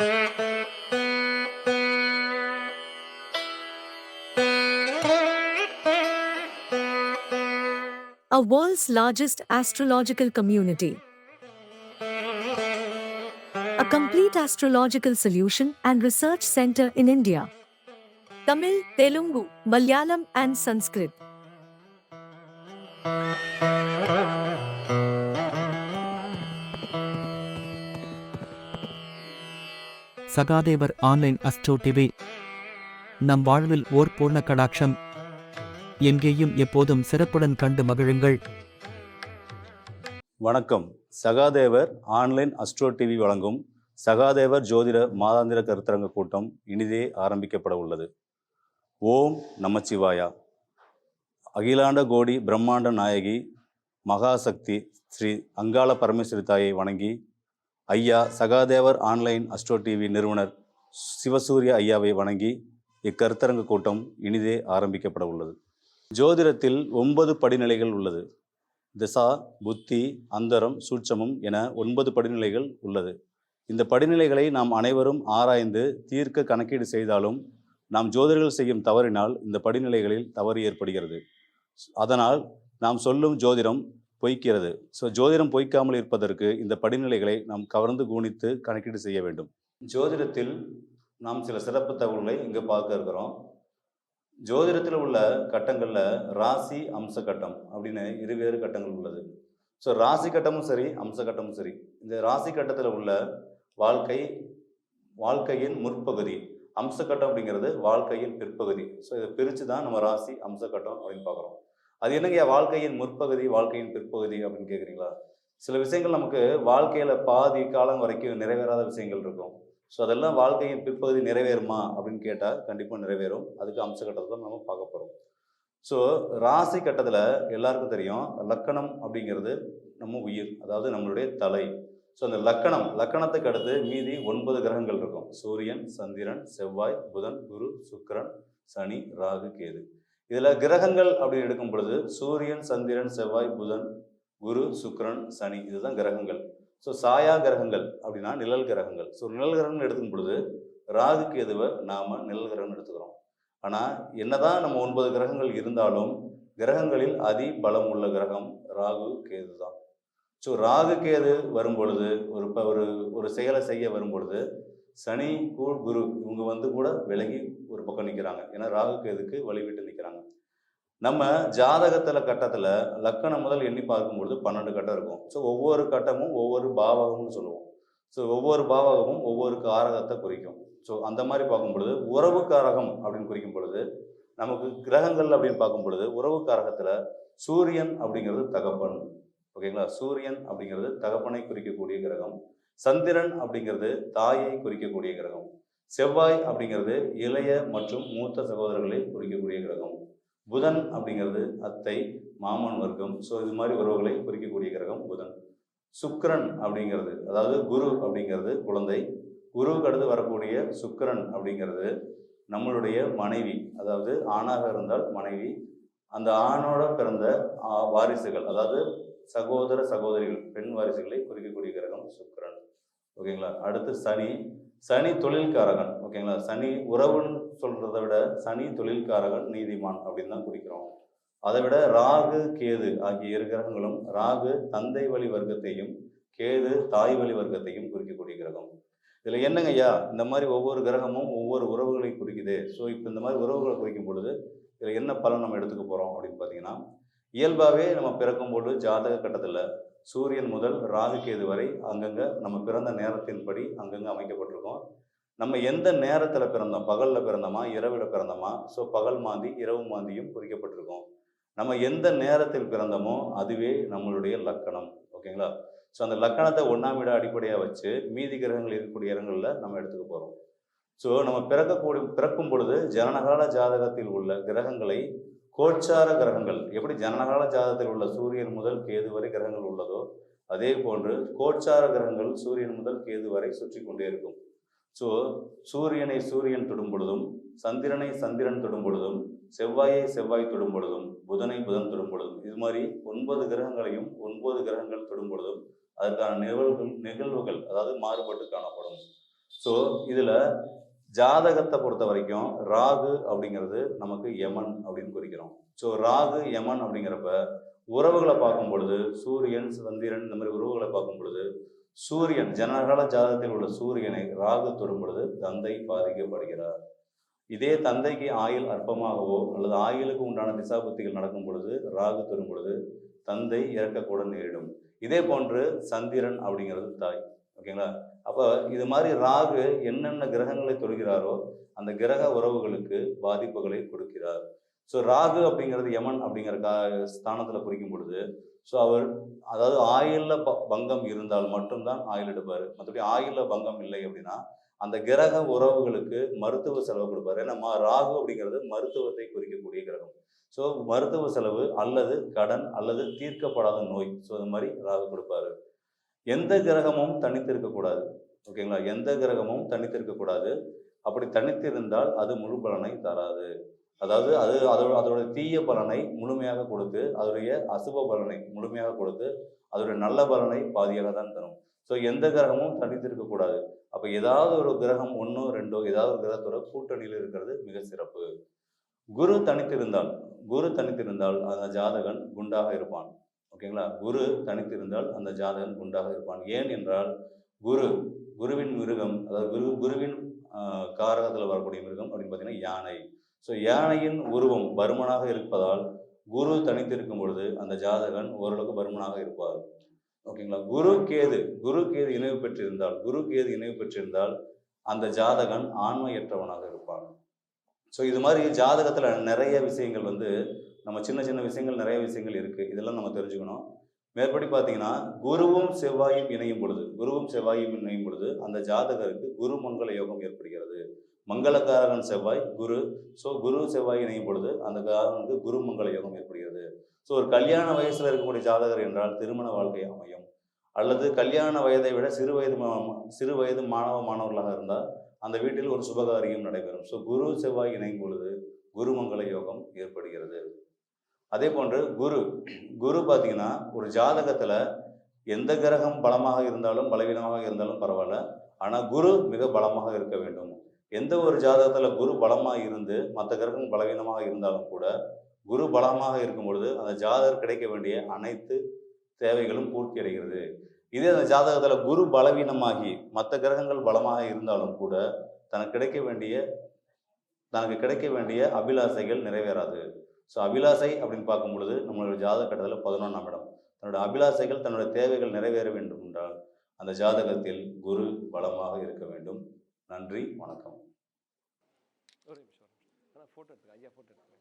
A world's largest astrological community. A complete astrological solution and research center in India. Tamil, Telugu, Malayalam, and Sanskrit. Sahadevar online astro TV. நம் வாழ்வில் ஓர் பூர்ண கடாட்சம். எங்கேயும் எப்போதும் சிறப்புடன் கண்டு மகிழுங்கள். வணக்கம். சகாதேவர் ஆன்லைன் அஸ்ட்ரோ டிவி வழங்கும் சகாதேவர் ஜோதிட மாதாந்திர கருத்தரங்க கூட்டம் இனிதே ஆரம்பிக்கப்பட உள்ளது. ஓம் நமச்சிவாயா. அகிலாண்ட கோடி பிரம்மாண்ட நாயகி மகாசக்தி ஸ்ரீ அங்காள பரமேஸ்வரி தாயை வணங்கி ஐயா சகாதேவர் ஆன்லைன் அஸ்ட்ரோ டிவி நிறுவனர் சிவசூரிய ஐயாவை வணங்கி இக்கருத்தரங்க கூட்டம் இனிதே ஆரம்பிக்கப்பட உள்ளது. ஜோதிடத்தில் ஒன்பது படிநிலைகள் உள்ளது. திசா புத்தி அந்தரம் சூட்சமம் என ஒன்பது படிநிலைகள் உள்ளது. இந்த படிநிலைகளை நாம் அனைவரும் ஆராய்ந்து தீர்க்க கணக்கீடு செய்தாலும் நாம் ஜோதிடர்கள் செய்யும் தவறினால் இந்த படிநிலைகளில் தவறு ஏற்படுகிறது. அதனால் நாம் சொல்லும் ஜோதிடம் பொய்க்கிறது. ஸோ ஜோதிடம் பொய்க்காமல் இருப்பதற்கு இந்த படிநிலைகளை நாம் கவர்ந்து கவனித்து கணக்கீடு செய்ய வேண்டும். ஜோதிடத்தில் நாம் சில சிறப்பு தகவல்களை இங்கே பார்க்க இருக்கிறோம். ஜோதிடத்தில் உள்ள கட்டங்களில் ராசி அம்ச கட்டம் அப்படின்னு இருவேறு கட்டங்கள் உள்ளது. ஸோ ராசி கட்டமும் சரி அம்ச கட்டமும் சரி. இந்த ராசி கட்டத்தில் உள்ள வாழ்க்கை வாழ்க்கையின் முற்பகுதி. அம்ச கட்டம் அப்படிங்கிறது வாழ்க்கையின் பிற்பகுதி. ஸோ இதை பிரித்து தான் நம்ம ராசி அம்ச கட்டம் அப்படின்னு பார்க்குறோம். அது என்னங்க வாழ்க்கையின் முற்பகுதி வாழ்க்கையின் பிற்பகுதி அப்படின்னு கேட்குறீங்களா சில விஷயங்கள் நமக்கு வாழ்க்கையில் பாதி காலம் வரைக்கும் நிறைவேறாத விஷயங்கள் இருக்கும். ஸோ அதெல்லாம் வாழ்க்கையின் பிற்பகுதி நிறைவேறுமா அப்படின்னு கேட்டால் கண்டிப்பாக நிறைவேறும். அதுக்கு அம்ச கட்டத்தை தான் நம்ம பார்க்க போகிறோம் ஸோ ராசி கட்டத்தில் எல்லாருக்கும் தெரியும் லக்கணம் அப்படிங்கிறது நம்ம உயிர் அதாவது நம்மளுடைய தலை. ஸோ அந்த லக்கணம் லக்கணத்துக்கு அடுத்து மீதி ஒன்பது கிரகங்கள் இருக்கும். சூரியன் சந்திரன் செவ்வாய் புதன் குரு சுக்கிரன் சனி ராகு கேது. இதில் கிரகங்கள் அப்படின்னு எடுக்கும் பொழுது சூரியன் சந்திரன் செவ்வாய் புதன் குரு சுக்ரன் சனி இதுதான் கிரகங்கள். ஸோ சாயா கிரகங்கள் அப்படின்னா நிழல் கிரகங்கள். ஸோ நிழல் கிரகங்கள் எடுக்கும் பொழுது ராகு கேதுவை நாம் நிழல் கிரகம்னு எடுத்துக்கிறோம். ஆனால் என்னதான் நம்ம ஒன்பது கிரகங்கள் இருந்தாலும் கிரகங்களில் அதி பலம் உள்ள கிரகம் ராகு கேது தான். ஸோ ராகு கேது வரும் பொழுது ஒரு இப்போ ஒரு ஒரு செயலை செய்ய வரும் பொழுது சனி கூழ் குரு இவங்க வந்து கூட விலகி ஒரு பக்கம் நிற்கிறாங்க ஏன்னா ராகு கேதுக்கு வழிவிட்டு நிற்கிறாங்க நம்ம ஜாதகத்தில் கட்டத்தில் லக்கணம் முதல் எண்ணி பார்க்கும்பொழுது பன்னெண்டு கட்டம் இருக்கும். ஸோ ஒவ்வொரு கட்டமும் ஒவ்வொரு பாவகம்னு சொல்லுவோம். ஸோ ஒவ்வொரு பாவகமும் ஒவ்வொரு காரகத்தை குறிக்கும். ஸோ அந்த மாதிரி பார்க்கும் பொழுது உறவு காரகம் அப்படின்னு குறிக்கும் பொழுது நமக்கு கிரகங்கள் அப்படின்னு பார்க்கும் பொழுது உறவு காரகத்தில் சூரியன் அப்படிங்கிறது தகப்பன். ஓகேங்களா? சூரியன் அப்படிங்கிறது தகப்பனை குறிக்கக்கூடிய கிரகம். சந்திரன் அப்படிங்கிறது தாயை குறிக்கக்கூடிய கிரகம். செவ்வாய் அப்படிங்கிறது இளைய மற்றும் மூத்த சகோதரர்களை குறிக்கக்கூடிய கிரகம். புதன் அப்படிங்கிறது அத்தை மாமன் வர்க்கம். ஸோ இது மாதிரி உறவுகளை குறிக்கக்கூடிய கிரகம் புதன். சுக்கரன் அப்படிங்கிறது அதாவது குரு அப்படிங்கிறது குழந்தை. குருவுக்கு அடுத்து வரக்கூடிய சுக்கரன் அப்படிங்கிறது நம்மளுடைய மனைவி. அதாவது ஆணாக இருந்தால் மனைவி. அந்த ஆணோட பிறந்த வாரிசுகள் அதாவது சகோதர சகோதரிகள் பெண் வாரிசுகளை குறிக்கக்கூடிய கிரகம் சுக்கரன். ஓகேங்களா? அடுத்து சனி. சனி தொழில்காரகன் ஓகேங்களா? சனி உறவுன்னு சொல்கிறத விட சனி தொழில்காரகன் நீதிமான் அப்படின்னு தான் குறிக்கிறோம். அதை விட ராகு கேது ஆகிய இரு கிரகங்களும் ராகு தந்தை வழி வர்க்கத்தையும் கேது தாய் வழி வர்க்கத்தையும் குறிக்கக்கூடிய கிரகம். இதில் என்னங்க ஐயா? இந்த மாதிரி ஒவ்வொரு கிரகமும் ஒவ்வொரு உறவுகளை குறிக்குது. ஸோ இப்போ இந்த மாதிரி உறவுகளை குறிக்கும் பொழுது இதில் என்ன பலன் நம்ம எடுத்துக்க போகிறோம் அப்படின்னு பார்த்தீங்கன்னா இயல்பாகவே நம்ம பிறக்கும்போது ஜாதக கட்டத்தில் சூரியன் முதல் ராகுகேது வரை அங்கங்கே நம்ம பிறந்த நேரத்தின்படி அங்கங்கே அமைக்கப்பட்டிருக்கோம். நம்ம எந்த நேரத்தில் பிறந்தோம்? பகலில் பிறந்தோமா? இரவில் பிறந்தோமா? ஸோ பகல் மாந்தி இரவு மாந்தியும் குறிக்கப்பட்டிருக்கோம் நம்ம எந்த நேரத்தில் பிறந்தோமோ அதுவே நம்மளுடைய லக்கணம். ஓகேங்களா? ஸோ அந்த லக்கணத்தை ஒன்றாம் இட அடிப்படையாக வச்சு மீதி கிரகங்கள் இருக்கக்கூடிய இடங்களில் நம்ம எடுத்துக்க போகிறோம் ஸோ நம்ம பிறக்கக்கூடிய பிறக்கும் பொழுது ஜனனகால ஜாதகத்தில் உள்ள கிரகங்களை கோச்சார கிரகங்கள். எப்படி ஜனகால ஜாதத்தில் உள்ள சூரியன் முதல் கேது வரை கிரகங்கள் உள்ளதோ அதே போன்று கோச்சார கிரகங்கள் சூரியன் முதல் கேது வரை சுற்றி கொண்டே இருக்கும். ஸோ சூரியனை சூரியன் தொடும் பொழுதும் சந்திரனை சந்திரன் தொடும் பொழுதும் செவ்வாயை செவ்வாய் தொடும் பொழுதும் புதனை புதன் தொடும் பொழுதும் இது மாதிரி ஒன்பது கிரகங்களையும் ஒன்பது கிரகங்கள் தொடும் பொழுதும் அதற்கான நிகழ்வுகள் நிகழ்வுகள் அதாவது மாறுபட்டு காணப்படும். ஸோ இதில் ஜாதகத்தை பொறுத்த வரைக்கும் ராகு அப்படிங்கிறது நமக்கு யமன் அப்படின்னு குறிக்கிறோம். ஸோ ராகு யமன் அப்படிங்கிறப்ப உறவுகளை பார்க்கும் பொழுது சூரியன் சந்திரன் இந்த மாதிரி உறவுகளை பார்க்கும் பொழுது சூரியன் ஜனகால ஜாதகத்தில் உள்ள சூரியனை ராகு தொடும் பொழுது தந்தை பாதிக்கப்படுகிறார். இதே தந்தைக்கு ஆயுள் அற்பமாகவோ அல்லது ஆயுளுக்கு உண்டான திசாபுத்திகள் நடக்கும் பொழுது ராகு தொடும் பொழுது தந்தை இறக்கக்கூட நேரிடும். இதே போன்று சந்திரன் அப்படிங்கிறது தாய். ஓகேங்களா? அப்போ இது மாதிரி ராகு என்னென்ன கிரகங்களை தொடுகிறாரோ அந்த கிரக உறவுகளுக்கு பாதிப்புகளை கொடுக்கிறார். ஸோ ராகு அப்படிங்கிறது யமன் அப்படிங்கிற கா ஸ்தானத்தில் குறிக்கும் பொழுது ஸோ அவர் அதாவது ஆயுள்ல ப பங்கம் இருந்தால் மட்டும்தான் ஆயுள் எடுப்பார். மற்றபடி ஆயுள்ல பங்கம் இல்லை அப்படின்னா அந்த கிரக உறவுகளுக்கு மருத்துவ செலவு கொடுப்பார். ஏன்னா மா- ராகு அப்படிங்கிறது மருத்துவத்தை குறிக்கக்கூடிய கிரகம். ஸோ மருத்துவ செலவு அல்லது கடன் அல்லது தீர்க்கப்படாத நோய். ஸோ இது மாதிரி ராகு கொடுப்பாரு. எந்த கிரகமும் தனித்து இருக்கக்கூடாது ஓகேங்களா? எந்த கிரகமும் தனித்து இருக்கக்கூடாது அப்படி தனித்து இருந்தால் அது முழு பலனை தராது. அதாவது அது அதோட அதோட தீய பலனை முழுமையாக கொடுத்து அதோடைய அசுப பலனை முழுமையாக கொடுத்து அதோடைய நல்ல பலனை பாதியாக தான் தரும். ஸோ எந்த கிரகமும் தனித்து இருக்கக்கூடாது அப்போ ஏதாவது ஒரு கிரகம் ஒன்றோ ரெண்டோ ஏதாவது ஒரு கிரகத்தோட கூட்டணியில் இருக்கிறது மிக சிறப்பு. குரு தனித்திருந்தால் குரு தனித்திருந்தால் அந்த ஜாதகன் குண்டாக இருப்பான். ஓகேங்களா? குரு தனித்திருந்தால் அந்த ஜாதகன் குண்டாக இருப்பான். ஏன் என்றால் குரு குருவின் மிருகம் அதாவது குரு குருவின் காரகத்தில் வரக்கூடிய மிருகம் அப்படின்னு பார்த்தீங்கன்னா யானை. ஸோ யானையின் உருவம் பருமனாக இருப்பதால் குரு தனித்திருக்கும் பொழுது அந்த ஜாதகன் ஓரளவுக்கு பருமனாக இருப்பார். ஓகேங்களா? குரு கேது குரு கேது இணைவு பெற்றிருந்தால் குரு கேது இணைவு பெற்றிருந்தால் அந்த ஜாதகன் ஆண்மையற்றவனாக இருப்பான். ஸோ இது மாதிரி ஜாதகத்தில் நிறைய விஷயங்கள் வந்து நம்ம சின்ன சின்ன விஷயங்கள் நிறைய விஷயங்கள் இருக்குது இதெல்லாம் நம்ம தெரிஞ்சுக்கணும். மேற்படி பார்த்தீங்கன்னா குருவும் செவ்வாயும் இணையும் பொழுது குருவும் செவ்வாயும் இணையும் பொழுது அந்த ஜாதகருக்கு குரு மங்கள யோகம் ஏற்படுகிறது. மங்களக்காரகன் செவ்வாய் குரு. ஸோ குரு செவ்வாய் இணையும் பொழுது அந்த காரனுக்கு குரு மங்கள யோகம் ஏற்படுகிறது. ஸோ ஒரு கல்யாண வயசில் இருக்கக்கூடிய ஜாதகர் என்றால் திருமண வாழ்க்கை அமையும். அல்லது கல்யாண வயதை விட சிறு வயது மா- சிறு வயது மாணவ மாணவர்களாக இருந்தால் அந்த வீட்டில் ஒரு சுபகாரியம் நடைபெறும். ஸோ குரு செவ்வாய் இணையும் பொழுது குருமங்கள யோகம் ஏற்படுகிறது. அதே போன்று குரு. குரு பார்த்தீங்கன்னா ஒரு ஜாதகத்தில் எந்த கிரகம் பலமாக இருந்தாலும் பலவீனமாக இருந்தாலும் பரவாயில்ல. ஆனால் குரு மிக பலமாக இருக்க வேண்டும். எந்த ஒரு ஜாதகத்தில் குரு பலமாக இருந்து மற்ற கிரகம் பலவீனமாக இருந்தாலும் கூட குரு பலமாக இருக்கும் பொழுது அந்த ஜாதகர் கிடைக்க வேண்டிய அனைத்து தேவைகளும் பூர்த்தி அடைகிறது. இதே அந்த ஜாதகத்தில் குரு பலவீனமாகி மற்ற கிரகங்கள் பலமாக இருந்தாலும் கூட தனக்கு கிடைக்க வேண்டிய தனக்கு கிடைக்க வேண்டிய அபிலாசைகள் நிறைவேறாது. ஸோ அபிலாசை அப்படின்னு பார்க்கும் பொழுது நம்மளோட ஜாதக கட்டத்தில் பதினொன்றாம் இடம். தன்னோட அபிலாசைகள் தன்னோட தேவைகள் நிறைவேற வேண்டும் என்றால் அந்த ஜாதகத்தில் குரு பலமாக இருக்க வேண்டும். நன்றி வணக்கம். ஒரு நிமிஷம் ஃபோட்டோ எடுத்துக்க ஐயா ஃபோட்டோ எடுத்துக்க.